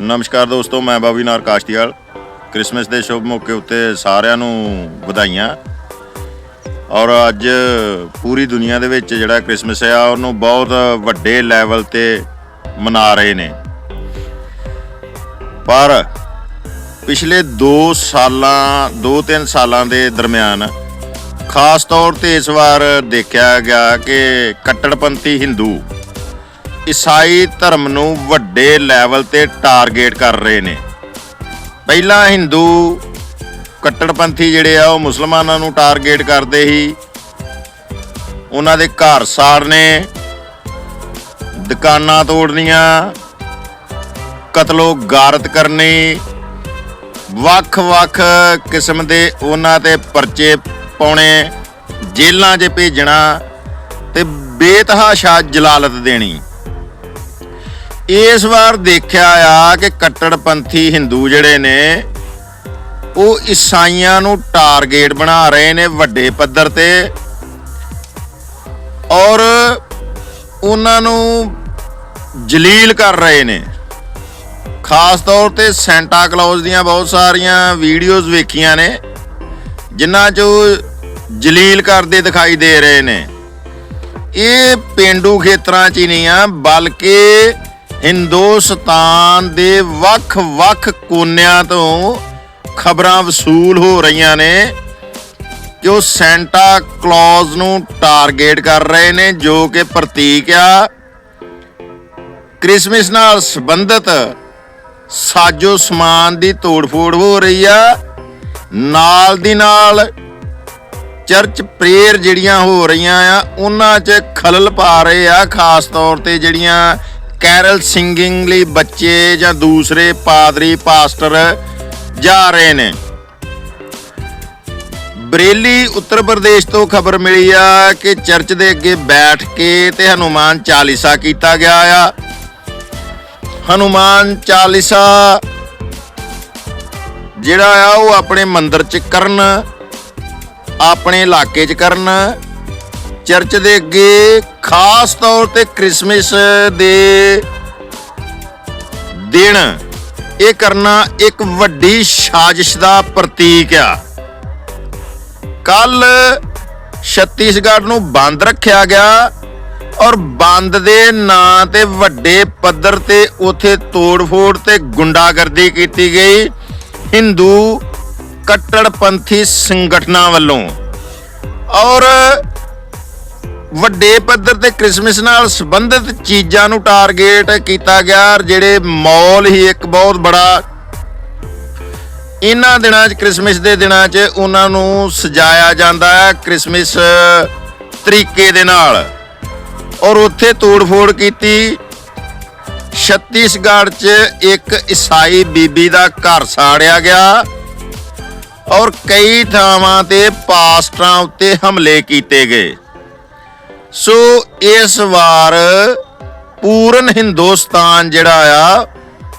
ਨਮਸਕਾਰ ਦੋਸਤੋ, ਮੈਂ ਬਾਬੀ ਨਾਰ ਕਾਸ਼ਤੀਵਾਲ। ਕ੍ਰਿਸਮਸ ਦੇ ਸ਼ੁਭ ਮੌਕੇ ਉੱਤੇ ਸਾਰਿਆਂ ਨੂੰ ਵਧਾਈਆਂ। ਔਰ ਅੱਜ ਪੂਰੀ ਦੁਨੀਆ ਦੇ ਵਿੱਚ ਜਿਹੜਾ ਕ੍ਰਿਸਮਸ ਆ ਉਹਨੂੰ ਬਹੁਤ ਵੱਡੇ ਲੈਵਲ ਤੇ ਮਨਾ ਰਹੇ ਨੇ। ਪਰ ਪਿਛਲੇ 2 ਸਾਲਾਂ 2-3 ਸਾਲਾਂ ਦੇ ਦਰਮਿਆਨ ਖਾਸ ਤੌਰ ਤੇ ਇਸ ਵਾਰ ਦੇਖਿਆ ਗਿਆ ਕਿ ਕੱਟੜਪੰਥੀ ਹਿੰਦੂ ਈਸਾਈ ਧਰਮ ਨੂੰ ਵੱਡੇ ਲੈਵਲ ਤੇ ਟਾਰਗੇਟ ਕਰ ਰਹੇ ਨੇ। ਪਹਿਲਾਂ ਹਿੰਦੂ ਕੱਟੜਪੰਥੀ ਜਿਹੜੇ ਆ, ਉਹ ਮੁਸਲਮਾਨਾਂ ਨੂੰ ਟਾਰਗੇਟ ਕਰਦੇ ਸੀ। ਉਹਨਾਂ ਦੇ ਘਰ ਸਾੜਨੇ ਦੁਕਾਨਾਂ ਤੋੜਨੀਆਂ, ਕਤਲੋ ਗਾਰਤ ਕਰਨੀ, ਵੱਖ-ਵੱਖ ਕਿਸਮ ਦੇ ਉਹਨਾਂ ਤੇ ਪਰਚੇ ਪਾਉਣੇ, ਜੇਲ੍ਹਾਂ 'ਚ ਭੇਜਣਾ ਤੇ ਬੇਤਹਾਸ਼ਾ ਜਲਾਲਤ ਦੇਣੀ। ਇਸ ਵਾਰ ਦੇਖਿਆ ਆ ਕਿ ਕੱਟੜਪੰਥੀ ਹਿੰਦੂ ਜਿਹੜੇ ਨੇ, ਉਹ ਈਸਾਈਆਂ ਨੂੰ ਟਾਰਗੇਟ ਬਣਾ ਰਹੇ ਨੇ ਵੱਡੇ ਪੱਧਰ ਤੇ। ਔਰ ਉਹਨਾਂ ਨੂੰ ਜਲੀਲ ਕਰ ਰਹੇ ਨੇ। ਖਾਸ ਤੌਰ ਤੇ ਸੈਂਟਾ ਕਲੌਜ਼ ਦੀਆਂ ਬਹੁਤ ਸਾਰੀਆਂ ਵੀਡੀਓਜ਼ ਵੇਖੀਆਂ ਨੇ, ਜਿਨ੍ਹਾਂ 'ਚ ਜਲੀਲ ਕਰਦੇ ਦਿਖਾਈ ਦੇ ਰਹੇ ਨੇ। ਇਹ ਪਿੰਡੂ ਖੇਤਰਾਂ 'ਚ ਹੀ ਨਹੀਂ ਆ, ਬਲਕਿ ਹਿੰਦੁਸਤਾਨ ਦੇ ਵੱਖ-ਵੱਖ ਕੋਨਿਆਂ ਤੋਂ ਖਬਰਾਂ ਵਸੂਲ ਹੋ ਰਹੀਆਂ ਨੇ ਕਿ ਉਹ ਸੈਂਟਾ ਕਲੌਜ਼ ਨੂੰ ਟਾਰਗੇਟ ਕਰ ਰਹੇ ਨੇ, ਜੋ ਕਿ ਪ੍ਰਤੀਕ ਆ। ਕ੍ਰਿਸਮਸ ਨਾਲ ਸੰਬੰਧਿਤ ਸਾਜੋ ਸਮਾਨ ਦੀ ਤੋੜ-ਫੋੜ ਹੋ ਰਹੀ ਆ। ਨਾਲ ਦੀ ਨਾਲ ਚਰਚ ਪ੍ਰੇਅਰ ਜਿਹੜੀਆਂ ਹੋ ਰਹੀਆਂ ਆ, ਉਹਨਾਂ 'ਚ ਖਲਲ ਪਾ ਰਹੇ ਆ, ਖਾਸ ਤੌਰ ਤੇ ਜਿਹੜੀਆਂ ਕੈਰਲ ਸਿੰਗਿੰਗ ਲਈ ਬੱਚੇ ਜਾਂ ਦੂਸਰੇ ਪਾਦਰੀ ਪਾਸਟਰ ਜਾ ਰਹੇ ਨੇ। ਬਰੇਲੀ, ਉੱਤਰ ਪ੍ਰਦੇਸ਼ ਤੋਂ ਖਬਰ ਮਿਲੀ ਆ ਕਿ ਚਰਚ ਦੇ ਅੱਗੇ ਬੈਠ ਕੇ ਤੇ ਹਨੂਮਾਨ ਚਾਲੀਸਾ ਕੀਤਾ ਗਿਆ ਆ। ਹਨੂਮਾਨ ਚਾਲੀਸਾ ਜਿਹੜਾ ਆ ਉਹ ਆਪਣੇ ਮੰਦਿਰ 'ਚ ਕਰਨ, ਆਪਣੇ ਇਲਾਕੇ 'ਚ ਕਰਨ ਚਰਚ ਦੇ ਅੱਗੇ ਖਾਸ ਤੌਰ ਤੇ ਕ੍ਰਿਸਮਸ ਦੇ ਦਿਨ, ਇਹ ਕਰਨਾ ਇੱਕ ਵੱਡੀ ਸਾਜ਼ਿਸ਼ ਦਾ ਪ੍ਰਤੀਕ ਆ। ਕੱਲ ਛੱਤੀਸਗੜ੍ਹ ਨੂੰ ਬੰਦ ਰੱਖਿਆ ਗਿਆ ਔਰ ਬੰਦ ਦੇ ਨਾਂ ਤੇ ਵੱਡੇ ਪੱਧਰ ਤੇ ਉਥੇ ਤੋੜ-ਫੋੜ ਤੇ ਗੁੰਡਾਗਰਦੀ ਕੀਤੀ ਗਈ। ਹਿੰਦੂ ਕੱਟੜਪੰਥੀ ਸੰਗਠਨਾਂ ਵੱਲੋਂ। ਔਰ ਵੱਡੇ ਪੱਧਰ ਤੇ ਕ੍ਰਿਸਮਸ ਨਾਲ ਸੰਬੰਧਿਤ ਚੀਜ਼ਾਂ ਨੂੰ ਟਾਰਗੇਟ ਕੀਤਾ ਗਿਆ ਜਿਹੜੇ ਮੌਲ ਹੀ ਇੱਕ ਬਹੁਤ ਬੜਾ ਇਹਨਾਂ ਦਿਨਾਂ 'ਚ, ਕ੍ਰਿਸਮਸ ਦੇ ਦਿਨਾਂ 'ਚ ਉਹਨਾਂ ਨੂੰ ਸਜਾਇਆ ਜਾਂਦਾ ਹੈ ਕ੍ਰਿਸਮਸ ਤਰੀਕੇ ਦੇ ਨਾਲ। ਔਰ ਉੱਥੇ ਤੋੜ-ਫੋੜ ਕੀਤੀ। ਛੱਤੀਸਗੜ੍ਹ 'ਚ ਇੱਕ ਈਸਾਈ ਬੀਬੀ ਦਾ ਘਰ ਸਾੜਿਆ ਗਿਆ। ਔਰ ਕਈ ਥਾਵਾਂ ਤੇ ਪਾਸਟਰਾਂ ਉੱਤੇ ਹਮਲੇ ਕੀਤੇ ਗਏ। ਸੋ ਇਸ ਵਾਰ ਪੂਰਨ ਹਿੰਦੁਸਤਾਨ ਜਿਹੜਾ ਆ,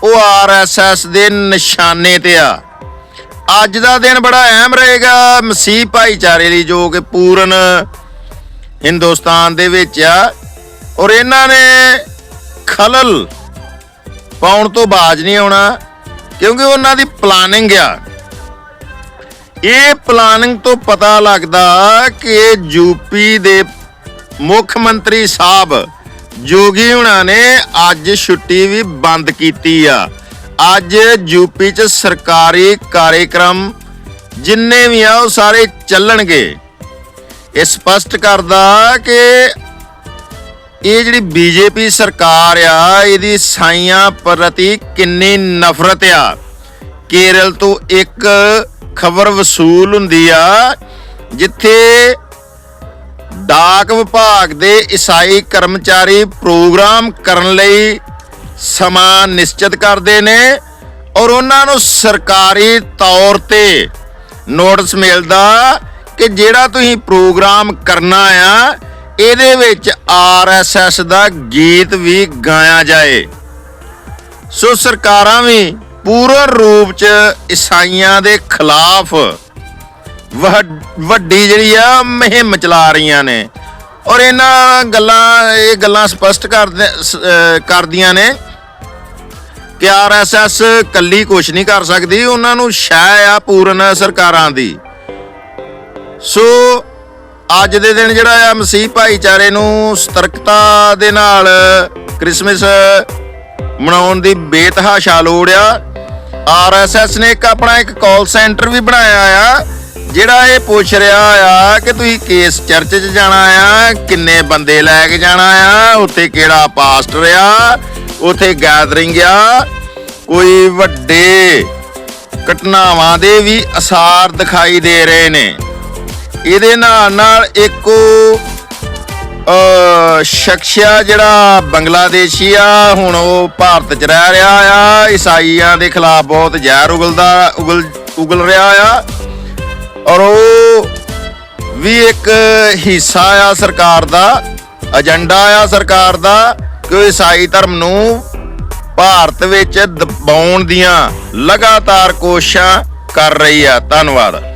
ਉਹ ਆਰਐਸਐਸ ਦੇ ਨਿਸ਼ਾਨੇ ਤੇ ਆ। ਅੱਜ ਦਾ ਦਿਨ ਬੜਾ ਅਹਿਮ ਰਹੇਗਾ ਮਸੀਹ ਭਾਈਚਾਰੇ ਲਈ, ਜੋ ਕਿ ਪੂਰਨ ਹਿੰਦੁਸਤਾਨ ਦੇ ਵਿੱਚ ਆ। ਔਰ ਇਹਨਾਂ ਨੇ ਖਲਲ ਪਾਉਣ ਤੋਂ ਬਾਜ ਨਹੀਂ ਆਉਣਾ, ਕਿਉਂਕਿ ਉਹਨਾਂ ਦੀ ਪਲਾਨਿੰਗ ਆ। ਇਹ ਪਲਾਨਿੰਗ ਤੋਂ ਪਤਾ ਲੱਗਦਾ ਕਿ ਯੂਪੀ ਦੇ ਮੁੱਖ ਮੰਤਰੀ ਸਾਹਿਬ ਜੋਗੀ ਹੁਣਾਂ ਨੇ ਅੱਜ ਛੁੱਟੀ ਵੀ ਬੰਦ ਕੀਤੀ ਆ। ਅੱਜ ਯੂਪੀ ਚ ਸਰਕਾਰੀ ਕਾਰਜਕ੍ਰਮ ਜਿੰਨੇ ਵੀ ਆ, ਉਹ ਸਾਰੇ ਚੱਲਣਗੇ। ਇਹ ਸਪਸ਼ਟ ਕਰਦਾ ਕਿ ਇਹ ਜਿਹੜੀ ਬੀਜੇਪੀ ਸਰਕਾਰ ਆ, ਇਹਦੀ ਸਾਈਆਂ ਪ੍ਰਤੀ ਕਿੰਨੀ ਨਫ਼ਰਤ ਆ। ਕੇਰਲ ਤੋਂ ਇੱਕ ਖਬਰ ਵਸੂਲ ਹੁੰਦੀ ਆ, ਜਿੱਥੇ ਡਾਕ ਵਿਭਾਗ ਦੇ ਈਸਾਈ ਕਰਮਚਾਰੀ ਪ੍ਰੋਗਰਾਮ ਕਰਨ ਲਈ ਸਮਾਂ ਨਿਸ਼ਚਿਤ ਕਰਦੇ ਨੇ ਔਰ ਉਹਨਾਂ ਨੂੰ ਸਰਕਾਰੀ ਤੌਰ ਤੇ ਨੋਟਿਸ ਮਿਲਦਾ ਕਿ ਜਿਹੜਾ ਤੁਸੀਂ ਪ੍ਰੋਗਰਾਮ ਕਰਨਾ ਆ, ਇਹਦੇ ਵਿੱਚ ਆਰਐਸਐਸ ਦਾ ਗੀਤ ਵੀ ਗਾਇਆ ਜਾਏ। ਸੋ ਸਰਕਾਰਾਂ ਵੀ ਪੂਰਨ ਰੂਪ ਚ ਈਸਾਈਆਂ ਦੇ ਖਿਲਾਫ ਵੱਡੀ ਜਿਹੜੀ ਆ, ਮੁਹਿੰਮ ਚਲਾ ਰਹੀਆਂ ਨੇ। ਔਰ ਇਹਨਾਂ ਗੱਲਾਂ, ਇਹ ਗੱਲਾਂ ਸਪਸ਼ਟ ਕਰਦੇ ਕਰਦੀਆਂ ਨੇ ਕਿ ਆਰਐਸਐਸ ਕੱਲੀ ਕੁਝ ਨਹੀਂ ਕਰ ਸਕਦੀ, ਉਹਨਾਂ ਨੂੰ ਸ਼ੈ ਆ ਪੂਰਨ ਸਰਕਾਰਾਂ ਦੀ। ਸੋ, ਅੱਜ ਦੇ ਦਿਨ ਜਿਹੜਾ ਆ, ਮਸੀਹ ਭਾਈਚਾਰੇ ਨੂੰ ਸਤਰਕਤਾ ਦੇ ਨਾਲ ਕ੍ਰਿਸਮਸ ਮਨਾਉਣ ਦੀ ਬੇਤਹਾਸ਼ਾ ਲੋੜ ਆ। ਆਰਐਸਐਸ ਨੇ ਇੱਕ ਆਪਣਾ ਇੱਕ ਕਾਲ ਸੈਂਟਰ ਵੀ ਬਣਾਇਆ ਆ। ਜਿਹੜਾ ਇਹ ਪੁੱਛ ਰਿਹਾ ਆ ਕਿ ਤੁਸੀਂ ਕਿਸ ਚਰਚ 'ਚ ਜਾਣਾ ਆ, ਕਿੰਨੇ ਬੰਦੇ ਲੈ ਕੇ ਜਾਣਾ ਆ, ਉੱਥੇ ਕਿਹੜਾ ਪਾਸਟਰ ਆ, ਉੱਥੇ ਗੈਦਰਿੰਗ ਆ, ਕੋਈ ਵੱਡੇ ਘਟਨਾਵਾਂ ਦੇ ਵੀ ਅਸਾਰ ਦਿਖਾਈ ਦੇ ਰਹੇ ਨੇ। ਇਹਦੇ ਨਾਲ ਨਾਲ ਇੱਕੋ, ਅ, ਸ਼ਖਸਿਆ ਜਿਹੜਾ ਬੰਗਲਾਦੇਸ਼ੀ ਆ, ਹੁਣ ਉਹ ਭਾਰਤ 'ਚ ਰਹਿ ਰਿਹਾ ਆ, ਈਸਾਈਆਂ ਦੇ ਖਿਲਾਫ ਬਹੁਤ ਜ਼ਹਿਰ ਉਗਲਦਾ, ਉਗਲ ਉਗਲ ਰਿਹਾ ਆ। ਔਰ ਉਹ ਵੀ ਇੱਕ ਹਿੱਸਾ ਆ ਸਰਕਾਰ ਦਾ, ਏਜੰਡਾ ਆ ਸਰਕਾਰ ਦਾ, ਕਿ ਉਹ ਈਸਾਈ ਧਰਮ ਨੂੰ ਭਾਰਤ ਵਿੱਚ ਦਬਾਉਣ ਦੀਆਂ ਲਗਾਤਾਰ ਕੋਸ਼ਿਸ਼ਾਂ ਕਰ ਰਹੀ ਆ। ਧੰਨਵਾਦ।